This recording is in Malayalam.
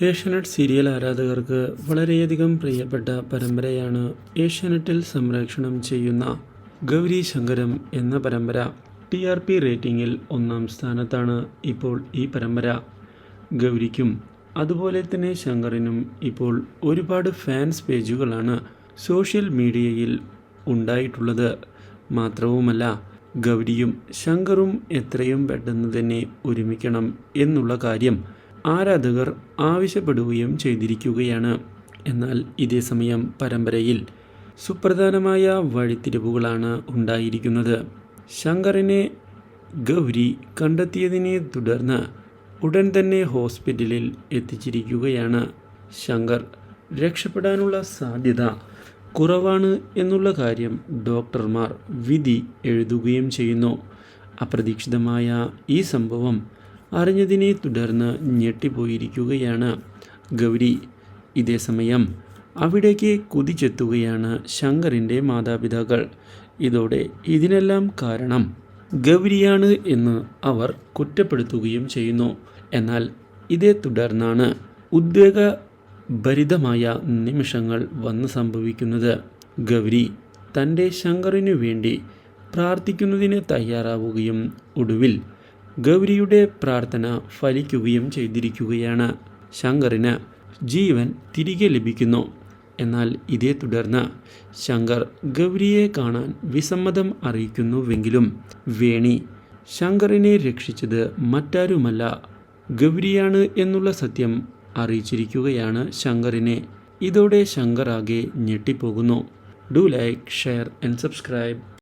ഏഷ്യാനെറ്റ് സീരിയൽ ആരാധകർക്ക് വളരെയധികം പ്രിയപ്പെട്ട പരമ്പരയാണ് ഏഷ്യാനെറ്റിൽ സംരക്ഷണം ചെയ്യുന്ന ഗൗരി ശങ്കരം എന്ന പരമ്പര. ടി ആർ പി റേറ്റിംഗിൽ ഒന്നാം സ്ഥാനത്താണ് ഇപ്പോൾ ഈ പരമ്പര. ഗൗരിക്കും അതുപോലെ തന്നെ ശങ്കറിനും ഇപ്പോൾ ഒരുപാട് ഫാൻസ് പേജുകളാണ് സോഷ്യൽ മീഡിയയിൽ ഉണ്ടായിട്ടുള്ളത്. മാത്രവുമല്ല ഗൗരിയും ശങ്കറും എത്രയും പെട്ടെന്ന് തന്നെ ഒരുമിക്കണം എന്നുള്ള കാര്യം ആരാധകർ ആവശ്യപ്പെടുകയും ചെയ്തിരിക്കുകയാണ്. എന്നാൽ ഇതേസമയം പരമ്പരയിൽ സുപ്രധാനമായ വഴിത്തിരിവുകളാണ് ഉണ്ടായിരിക്കുന്നത്. ശങ്കറിനെ ഗൗരി കണ്ടെത്തിയതിനെ തുടർന്ന് ഉടൻ തന്നെ ഹോസ്പിറ്റലിൽ എത്തിച്ചിരിക്കുകയാണ്. ശങ്കർ രക്ഷപ്പെടാനുള്ള സാധ്യത കുറവാണ് എന്നുള്ള കാര്യം ഡോക്ടർമാർ വിധി എഴുതുകയും ചെയ്യുന്നു. അപ്രതീക്ഷിതമായ ഈ സംഭവം അറിഞ്ഞതിനെ തുടർന്ന് ഞെട്ടിപ്പോയിരിക്കുകയാണ്. ഗൗരി ഇതേസമയം അവിടേക്ക് കുതിച്ചെത്തുകയാണ് ശങ്കറിന്റെ മാതാപിതാക്കൾ. ഇതോടെ ഇതിനെല്ലാം കാരണം ഗൗരിയാണ് എന്ന് അവർ കുറ്റപ്പെടുത്തുകയും ചെയ്യുന്നു. എന്നാൽ ഇതേ തുടർന്നാണ് ഉദ്വേഗഭരിതമായ നിമിഷങ്ങൾ വന്ന് സംഭവിക്കുന്നത്. ഗൗരി തന്റെ ശങ്കറിനു വേണ്ടി പ്രാർത്ഥിക്കുന്നതിന് തയ്യാറാവുകയും ഒടുവിൽ ഗൗരിയുടെ പ്രാർത്ഥന ഫലിക്കുകയും ചെയ്തിരിക്കുകയാണ്. ശങ്കറിന് ജീവൻ തിരികെ ലഭിക്കുന്നു. എന്നാൽ ഇതേ തുടർന്ന് ശങ്കർ ഗൗരിയെ കാണാൻ വിസമ്മതം അറിയിക്കുന്നുവെങ്കിലും വേണി ശങ്കറിനെ രക്ഷിച്ചത് മറ്റാരുമല്ല. ഗൗരിയാണ് എന്നുള്ള സത്യം അറിയിച്ചിരിക്കുകയാണ് ശങ്കറിനെ. ഇതോടെ ശങ്കർ ആകെ ഞെട്ടിപ്പോകുന്നു. Do like share and subscribe.